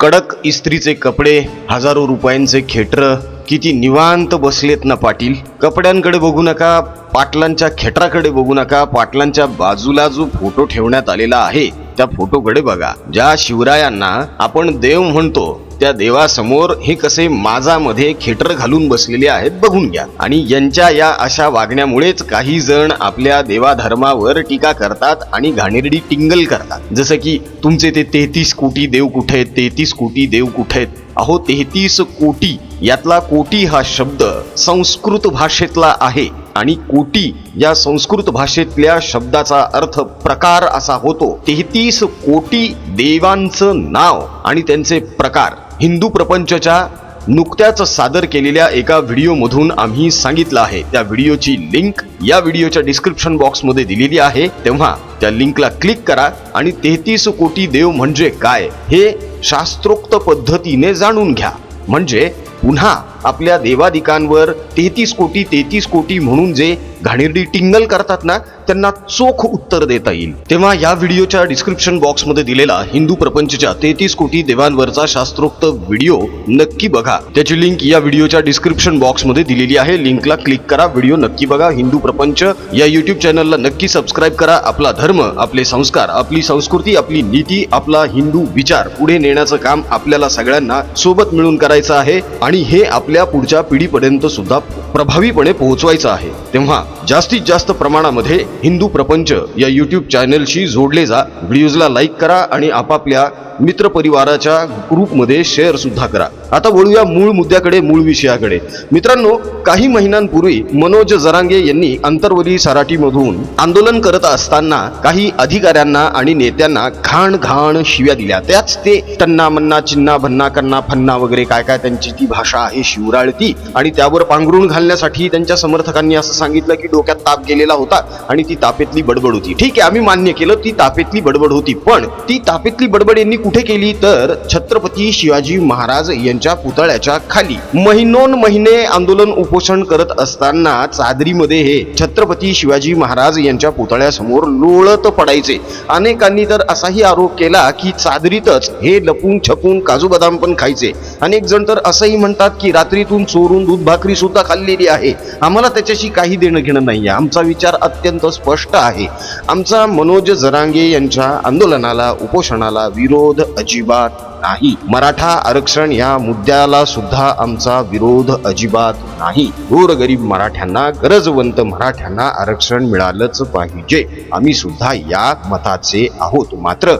कडक इस्त्रीचे कपडे हजारो रुपयांचे खेटर किती निवांत बसलेत ना पाटील? कपड्यांकडे बघू नका पाटलांच्या खेटराकडे बघू नका पाटलांच्या बाजूला जो फोटो ठेवण्यात आलेला आहे. त्या फोटोकडे बघा. ज्या शिवरायांना आपण देव म्हणतो त्या देवासमोर हे कसे माझामध्ये खेटर घालून बसलेले आहेत बघून घ्या. आणि यांच्या या अशा वागण्यामुळेच काही जण आपल्या देवाधर्मावर टीका करतात आणि घाणेरडी टिंगल करतात. जसं की तुमचे ते तेहतीस कोटी देव कुठे आहेत? तेहतीस कोटी देव कुठे आहेत? अहो तेहतीस कोटी यातला कोटी हा शब्द संस्कृत भाषेतला आहे. आणि कोटी या संस्कृत भाषेतल्या शब्दाचा अर्थ प्रकार असा होतो. तेहतीस कोटी देवांचं नाव आणि त्यांचे प्रकार. हिंदू प्रपंचच्या नुकत्याच सादर केलेल्या एका व्हिडिओमधून आम्ही सांगितलं आहे. त्या व्हिडिओची लिंक या व्हिडिओच्या डिस्क्रिप्शन बॉक्समध्ये दिलेली आहे. तेव्हा त्या लिंकला क्लिक करा आणि तेहतीस कोटी देव म्हणजे काय हे शास्त्रोक्त पद्धतीने जाणून घ्या. म्हणजे पुन्हा आपल्या देवादिकांवर तेहतीस कोटी तेहतीस कोटी म्हणून जे घाणेरडी टिंगल करतात ना त्यांना चोख उत्तर देता येईल. तेव्हा या व्हिडिओच्या डिस्क्रिप्शन बॉक्समध्ये दिलेला हिंदू प्रपंचच्या तेहतीस कोटी देवांवरचा शास्त्रोक्त व्हिडिओ नक्की बघा. त्याची लिंक या व्हिडिओच्या डिस्क्रिप्शन बॉक्समध्ये दिलेली आहे. लिंकला क्लिक करा व्हिडिओ नक्की बघा. हिंदू प्रपंच या युट्यूब चॅनलला नक्की सबस्क्राईब करा. आपला धर्म आपले संस्कार आपली संस्कृती आपली नीती आपला हिंदू विचार पुढे नेण्याचं काम आपल्याला सगळ्यांना सोबत मिळून करायचं आहे आणि हे आपल्या पुढच्या पिढीपर्यंत सुद्धा प्रभावीपणे पोहोचवायचं आहे. तेव्हा जास्तीत जास्त प्रमाणामध्ये हिंदू प्रपंच या यूट्यूब चॅनलशी जोडले जा. व्हिडिओजला लाईक करा आणि आपापल्या मित्रपरिवाराच्या ग्रुपमध्ये शेअर सुद्धा करा. आता वळूया मूळ मुद्द्याकडे मूळ विषयाकडे. मित्रांनो काही महिन्यांपूर्वी मनोज जरांगे यांनी आंतरवली सराटीमधून आंदोलन करत असताना काही अधिकाऱ्यांना आणि नेत्यांना घाण घाण शिव्या दिल्या. त्याच ते टन्ना मन्ना चिन्ना भन्ना कन्ना फन्ना वगैरे काय काय त्यांची ती भाषा आहे शिवराळती आणि त्यावर पांघरून घालण्यासाठी त्यांच्या समर्थकांनी असं सांगितलं की डोक्यात ताप गेलेला होता आणि ती तापेतली बडबड होती. ठीक आहे आम्ही मान्य केलं ती तापेतली बडबड होती. पण ती तापेतली बडबड यांनी कुठे केली तर छत्रपती शिवाजी महाराज यांच्या पुतळ्याच्या खाली. महिनोन महिने आंदोलन उपोषण करत असताना चादरीमध्ये हे छत्रपती शिवाजी महाराज यांच्या पुतळ्यासमोर लोळत पडायचे. अनेकांनी तर असाही आरोप केला की चादरीतच हे लपून छपून काजू बदाम पण खायचे. अनेक जण तर असंही म्हणतात की रात्रीतून चोरून दूध भाकरी सुद्धा खाल्लेली आहे. आम्हाला त्याच्याशी काही देणं घेणं नाही आमचा विचार अत्यंत स्पष्ट आहे. आमचा मनोज जरांगे यांच्या आंदोलनाला उपोषणाला विरोध अजिबात नाही. मराठा आरक्षण या मुद्द्याला सुद्धा आमचा विरोध अजिबात नाही. गोरगरीब मराठ्यांना गरजवंत मराठ्यांना आरक्षण मिळालंच पाहिजे. आम्ही सुद्धा या मताचे आहोत. मात्र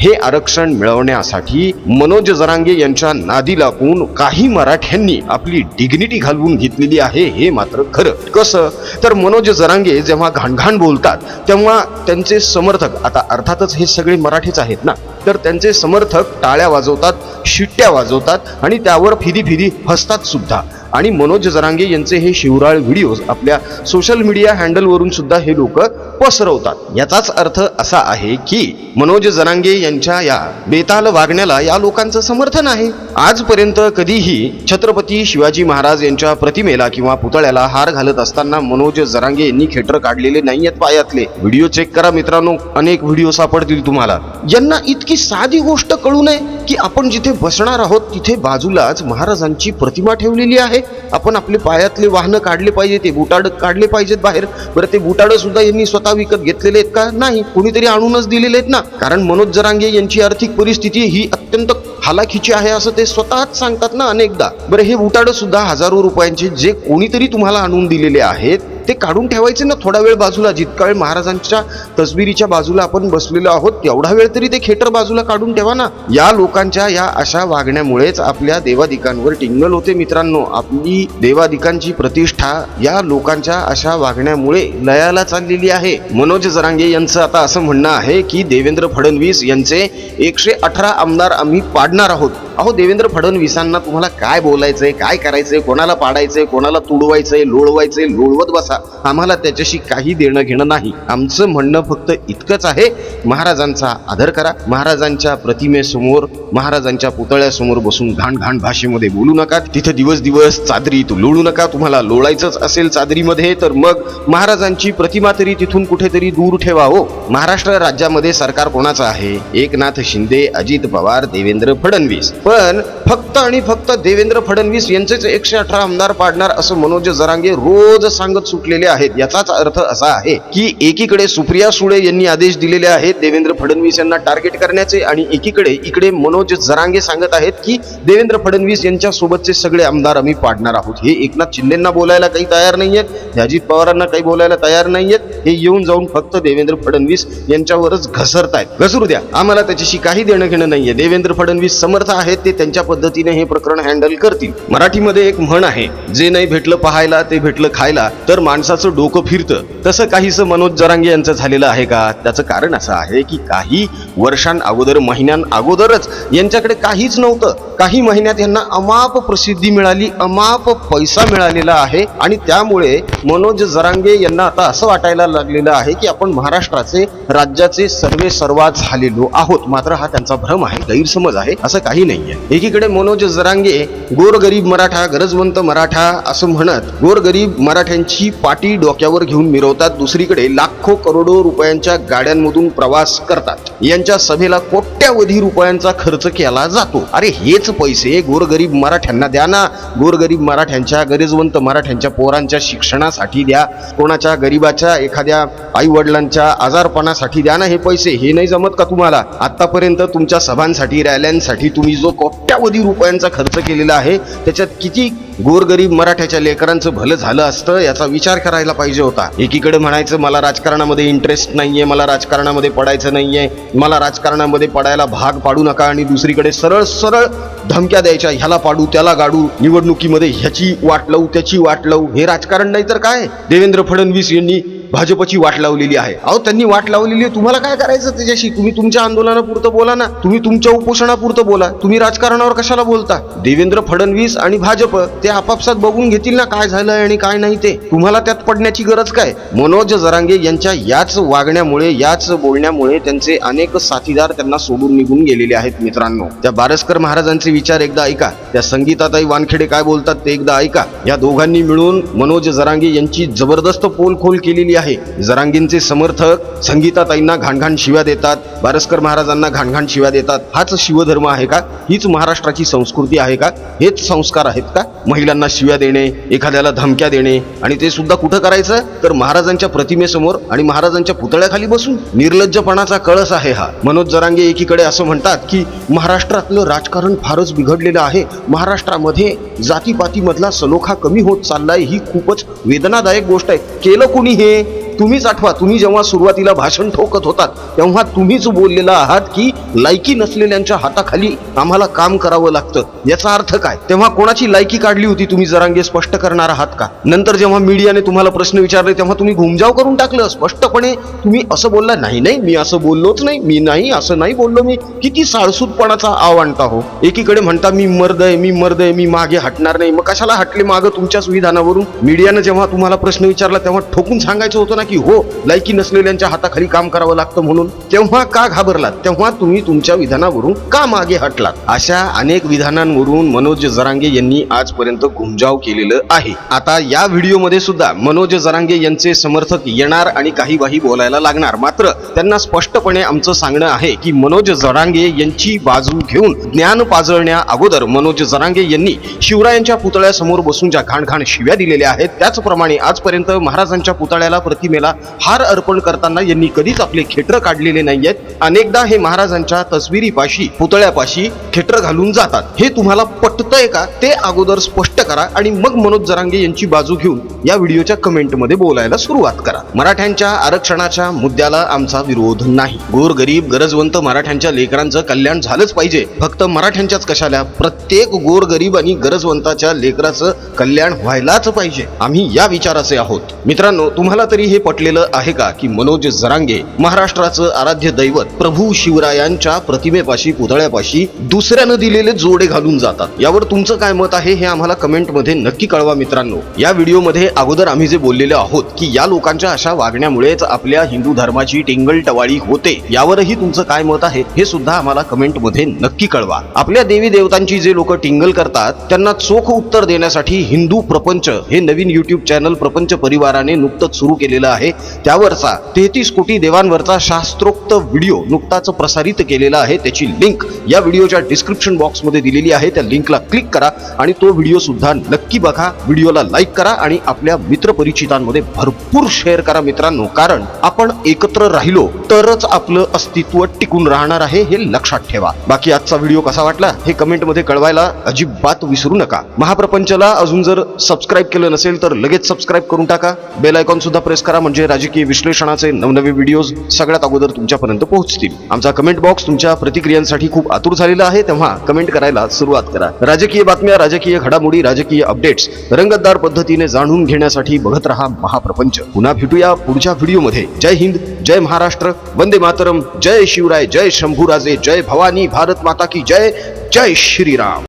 हे आरक्षण मिळवण्यासाठी मनोज जरांगे यांच्या नादी लागून काही मराठ्यांनी आपली डिग्निटी घालवून घेतलेली आहे हे मात्र खरं. कसं? तर मनोज जरांगे जेव्हा घाणघाण बोलतात तेव्हा त्यांचे समर्थक आता अर्थातच हे सगळे मराठीच आहेत ना? तर त्यांचे समर्थक टाळ्या वाजवतात शिट्ट्या वाजवतात आणि त्यावर फिरी फिरी हसतात सुद्धा. आणि मनोज जरांगे यांचे हे शिवराळ व्हिडिओज आपल्या सोशल मीडिया हँडलवरून सुद्धा हे लोक पसरवतात. याचाच अर्थ असा आहे की मनोज जरांगे यांच्या या बेताल वागण्याला या लोकांचं समर्थन आहे. आजपर्यंत कधीही छत्रपती शिवाजी महाराज यांच्या प्रतिमेला किंवा पुतळ्याला हार घालत असताना मनोज जरांगे यांनी खेटर काढलेले नाही आहेत पायातले. व्हिडिओ चेक करा मित्रांनो अनेक व्हिडिओ सापडतील तुम्हाला. यांना इतकी साधी गोष्ट कळू नये की आपण जिथे बसणार आहोत तिथे बाजूलाच महाराजांची प्रतिमा ठेवलेली आहे. आपण आपले पायातले वाहनं काढले पाहिजे ते बुटाड काढले पाहिजेत बाहेर. बरं ते बुटाड सुद्धा यांनी स्वतः विकत घेतलेले आहेत का? नाही. कुणीतरी आणूनच दिलेले आहेत ना. कारण मनोज जरांगे यांची आर्थिक परिस्थिती ही अत्यंत हालाखीची आहे असं ते स्वतःच सांगतात ना अनेकदा. बरं हे बुटाड सुद्धा हजारो रुपयांचे जे कोणीतरी तुम्हाला आणून दिलेले आहेत ते काढून ठेवायचे ना थोडा वेळ बाजूला. जितका वेळ महाराजांच्या तस्बिरीच्या बाजूला आपण बसलेलो आहोत तेवढा वेळ तरी ते खेटर बाजूला काढून ठेवा ना. या लोकांच्या या अशा वागण्यामुळेच आपल्या देवादिकांवर टिंगल होते मित्रांनो. आपली देवादिकांची प्रतिष्ठा या लोकांच्या अशा वागण्यामुळे लयाला चाललेली आहे. मनोज जरांगे यांचं आता असं म्हणणं आहे की देवेंद्र फडणवीस यांचे एकशे अठरा आमदार आम्ही पाडणार आहोत. अहो देवेंद्र फडणवीसांना तुम्हाला काय बोलायचंय काय करायचंय कोणाला पाडायचंय कोणाला तुडवायचंय लोळवायचंय लोळवत बसा. आम्हाला त्याच्याशी काही देणं घेणं नाही. आमचं म्हणणं फक्त इतकंच आहे. महाराजांचा आदर करा. महाराजांच्या प्रतिमेसमोर महाराजांच्या पुतळ्यासमोर बसून घाण घाण भाषेमध्ये बोलू नका. तिथं दिवस दिवस चादरीत लोळू नका. तुम्हाला लोळायचंच असेल चादरीमध्ये तर मग महाराजांची प्रतिमा तरी तिथून कुठेतरी दूर ठेवा हो. महाराष्ट्र राज्यामध्ये सरकार कोणाचं आहे? एकनाथ शिंदे अजित पवार देवेंद्र फडणवीस. पण फक्त आणि फक्त देवेंद्र फडणवीस यांचेच एकशे अठरा आमदार पाडणार असं मनोज जरांगे रोज सांगत सुटलेले आहेत. याचाच अर्थ असा आहे की एकीकडे सुप्रिया सुळे यांनी आदेश दिलेले आहेत देवेंद्र फडणवीस यांना टार्गेट करण्याचे आणि एकीकडे इकडे मनोज जरांगे सांगत आहेत की देवेंद्र फडणवीस यांच्या सोबतचे सगळे आमदार आम्ही पाडणार आहोत. हे एकनाथ शिंदेना बोलायला काही तयार नाही आहेत अजित पवारांना काही बोलायला तयार नाही आहेत हे येऊन जाऊन फक्त देवेंद्र फडणवीस यांच्यावरच घसरतायत. घसरू द्या. आम्हाला त्याच्याशी काही देणं घेणं नाहीये. देवेंद्र फडणवीस समर्थ आहेत. ते त्यांच्या पद्धतीने हे प्रकरण हँडल करतील. मराठीमध्ये एक म्हण आहे जे नाही भेटलं पाहायला ते भेटलं खायला तर माणसाचं डोकं फिरतं. तसं काहीसं मनोज जरांगे यांचं झालेलं आहे का? त्याचं कारण असं आहे की काही वर्षां अगोदर महिन्यां अगोदरच यांच्याकडे काहीच नव्हतं. काही महिन्यात यांना अमाप प्रसिद्धी मिळाली अमाप पैसा मिळालेला आहे आणि त्यामुळे मनोज जरांगे यांना आता असं वाटायला लागलेलं आहे की आपण महाराष्ट्राचे राज्याचे सर्वे सर्वा झालेलो आहोत. मात्र हा त्यांचा भ्रम आहे गैरसमज आहे असं काही नाही एकीकडे मनोज जरांगे गोरगरीब मराठा गरजवंत मराठा असं म्हणत गोरगरीब मराठ्यांची पाटी डोक्यावर घेऊन मिरवतात. दुसरीकडे लाखो करोडो रुपयांच्या गाड्यांमधून प्रवास करतात. यांच्या सभेला कोट्यावधी रुपयांचा खर्च केला जातो. अरे हेच पैसे गोरगरीब मराठ्यांना द्या ना. गोरगरीब मराठ्यांच्या गरजवंत मराठ्यांच्या पोरांच्या शिक्षणासाठी द्या. कोणाच्या गरीबाच्या एखाद्या आई वडिलांच्या आजारपणासाठी द्या ना हे पैसे. हे नाही जमत का तुम्हाला? आतापर्यंत तुमच्या सभांसाठी रॅल्यांसाठी तुम्ही जो कोट्यावधी रुपयांचा खर्च केलेला आहे त्याच्यात किती गोरगरीब मराठ्याच्या लेकरांचं भलं झालं असतं याचा विचार करायला पाहिजे होता. एकीकडे म्हणायचं मला राजकारणामध्ये इंटरेस्ट नाहीये मला राजकारणामध्ये पडायचं नाहीये मला राजकारणामध्ये पडायला भाग पाडू नका आणि दुसरीकडे सरळ सरळ धमक्या द्यायच्या ह्याला पाडू त्याला गाडू निवडणुकीमध्ये ह्याची वाट लावू त्याची वाट लावू हे राजकारण नाही तर काय? देवेंद्र फडणवीस यांनी भाजपची वाट लावलेली आहे. अहो त्यांनी वाट लावलेली आहे. तुम्हाला काय करायचं त्याच्याशी? तुम्ही तुमच्या आंदोलनापुरतं बोला ना. तुम्ही तुमच्या उपोषणापुरतं बोला. तुम्ही राजकारणावर कशाला बोलता? देवेंद्र फडणवीस आणि भाजप ते आपापसात बघून घेतील ना काय झालंय आणि काय नाही ते. तुम्हाला त्यात पडण्याची गरज काय? मनोज जरांगे यांच्या याच वागण्यामुळे याच बोलण्यामुळे त्यांचे अनेक साथीदार त्यांना सोडून निघून गेलेले आहेत मित्रांनो. त्या बारसकर महाराजांचे विचार एकदा ऐका. त्या संगीताताई वानखेडे काय बोलतात ते एकदा ऐका. या दोघांनी मिळून मनोज जरांगे यांची जबरदस्त पोलखोल केलेली आहे. जरांगींचे समर्थक संगीताताईंना घाणघाण शिव्या देतात बारसकर महाराजांना घाणघाण शिव्या देतात. हाच शिवधर्म आहे का? हीच महाराष्ट्राची संस्कृती आहे का? हेच संस्कार आहेत का? महिलांना शिव्या देणे एखाद्याला धमक्या देणे आणि ते सुद्धा कुठं करायचं? तर महाराजांच्या प्रतिमेसमोर आणि महाराजांच्या पुतळ्याखाली बसून. निर्लज्जपणाचा कळस आहे हा. मनोज जरांगे एकीकडे असं म्हणतात की महाराष्ट्रातलं राजकारण फारच बिघडलेलं आहे. महाराष्ट्रामध्ये जातीपातीमधला सलोखा कमी होत चाललाय ही खूपच वेदनादायक गोष्ट आहे. केलं कुणी हे? तुम्हीच आठवा तुम्ही जेव्हा सुरुवातीला भाषण ठोकत होतात तेव्हा तुम्हीच बोललेला आहात की लायकी नसलेल्यांच्या हाताखाली आम्हाला काम करावं लागतं. याचा अर्थ काय? तेव्हा कोणाची लायकी काढली होती तुम्ही जरांगे? स्पष्ट करणार आहात का? नंतर जेव्हा मीडियाने तुम्हाला प्रश्न विचारले तेव्हा तुम्ही घुमजाव करून टाकलं. स्पष्टपणे तुम्ही असं बोलला नाही नाही मी असं बोललोच नाही मी नाही असं नाही बोललो मी. किती साळसूतपणाचा आव आणता हो. एकीकडे म्हणता मी मर्द आहे मी मर्द आहे मी मागे हटणार नाही. मग कशाला हटले मागं तुमच्याच विधानावरून? मीडियानं जेव्हा तुम्हाला प्रश्न विचारला तेव्हा ठोकून सांगायचं होतं ना की हो लायकी नसलेल्यांच्या हाताखाली काम करावं लागतं म्हणून. तेव्हा का घाबरलात? तेव्हा तुम्ही तुमच्या विधानावरून का मागे हटलात? अशा अनेक विधानांवरून मनोज जरांगे यांनी आजपर्यंत घुमजाव केलेलं आहे. आता या व्हिडिओमध्ये सुद्धा मनोज जरांगे यांचे समर्थक येणार आणि काही वाही बोलायला लागणार. मात्र त्यांना स्पष्टपणे आमचं सांगणं आहे की मनोज जरांगे यांची बाजू घेऊन ज्ञान पाजळण्या अगोदर मनोज जरांगे यांनी शिवरायांच्या पुतळ्यासमोर बसून ज्या घाणघाण शिव्या दिलेल्या आहेत त्याचप्रमाणे आजपर्यंत महाराजांच्या पुतळ्याला प्रतिमे प्रतिमेला हार अर्पण करताना यांनी कधीच आपले खेटर काढलेले नाहीयेत. अनेकदा हे महाराजांच्या तस्विरीपाशी पुतळ्यापाशी खेटर घालून जातात. हे तुम्हाला पटतंय का? ते अगोदर स्पष्ट करा आणि मग मनोज जरांगे यांची बाजू घेऊन या व्हिडिओच्या कमेंटमध्ये बोलायला सुरुवात करा. मराठ्यांच्या आरक्षणाच्या मुद्द्याला आमचा विरोध नाही. गोरगरीब गरजवंत मराठ्यांच्या लेकरांचं कल्याण झालंच पाहिजे. फक्त मराठ्यांच्याच कशाला? प्रत्येक गोरगरीब आणि गरजवंताच्या लेकराचं कल्याण व्हायलाच पाहिजे. आम्ही या विचाराचे आहोत. मित्रांनो तुम्हाला तरी हे पटलेलं आहे का की मनोज जरांगे महाराष्ट्राचं आराध्य दैवत प्रभू शिवरायांच्या प्रतिमेपाशी पुतळ्यापाशी दुसऱ्यानं दिलेले जोडे घालून जातात. यावर तुमचं काय मत आहे हे आम्हाला कमेंटमध्ये नक्की कळवा मित्रांनो. या व्हिडिओमध्ये अगोदर आम्ही जे बोललेलो आहोत की या लोकांच्या अशा वागण्यामुळेच आपल्या हिंदू धर्माची टिंगल टवाळी होते यावरही तुमचं काय मत आहे हे सुद्धा आम्हाला कमेंटमध्ये नक्की कळवा. आपल्या देवी देवतांची जे लोक टिंगल करतात त्यांना चोख उत्तर देण्यासाठी हिंदू प्रपंच हे नवीन युट्यूब चॅनल प्रपंच परिवाराने नुकतंच सुरू केलेलं आहे. त्यावरचा तेहतीस कोटी देवांवरचा शास्त्रोक्त व्हिडिओ नुकताच प्रसारित केलेला आहे. त्याची लिंक या व्हिडिओच्या डिस्क्रिप्शन बॉक्समध्ये दिलेली आहे. त्या लिंकला क्लिक करा आणि तो व्हिडिओ सुद्धा नक्की बघा. व्हिडिओला लाईक करा आणि आपल्या मित्रपरिचितांमध्ये भरपूर शेअर करा मित्रांनो. कारण आपण एकत्र राहिलो तरच आपलं अस्तित्व टिकून राहणार आहे हे लक्षात ठेवा. बाकी आजचा व्हिडिओ कसा वाटला हे कमेंटमध्ये कळवायला अजिबात विसरू नका. महाप्रपंचला अजून जर सबस्क्राईब केलं नसेल तर लगेच सबस्क्राईब करून टाका. बेल आयकॉन सुद्धा प्रेस करा. करा म्हणजे राजकीय विश्लेषणाचे नवनवे व्हिडिओज सगळ्यात अगोदर तुमच्यापर्यंत पोहोचतील. आमचा कमेंट बॉक्स तुमच्या प्रतिक्रियांसाठी खूप आतुर झालेला आहे तेव्हा कमेंट करायला सुरुवात करा. राजकीय बातम्या राजकीय घडामोडी राजकीय अपडेट्स रंगतदार पद्धतीने जाणून घेण्यासाठी बघत रहा महाप्रपंच. पुन्हा भेटूया पुढच्या व्हिडिओमध्ये जय हिंद जय महाराष्ट्र वंदे मातरम जय शिवराय जय शंभूराजे जय भवानी भारत माता की जय जय श्रीराम.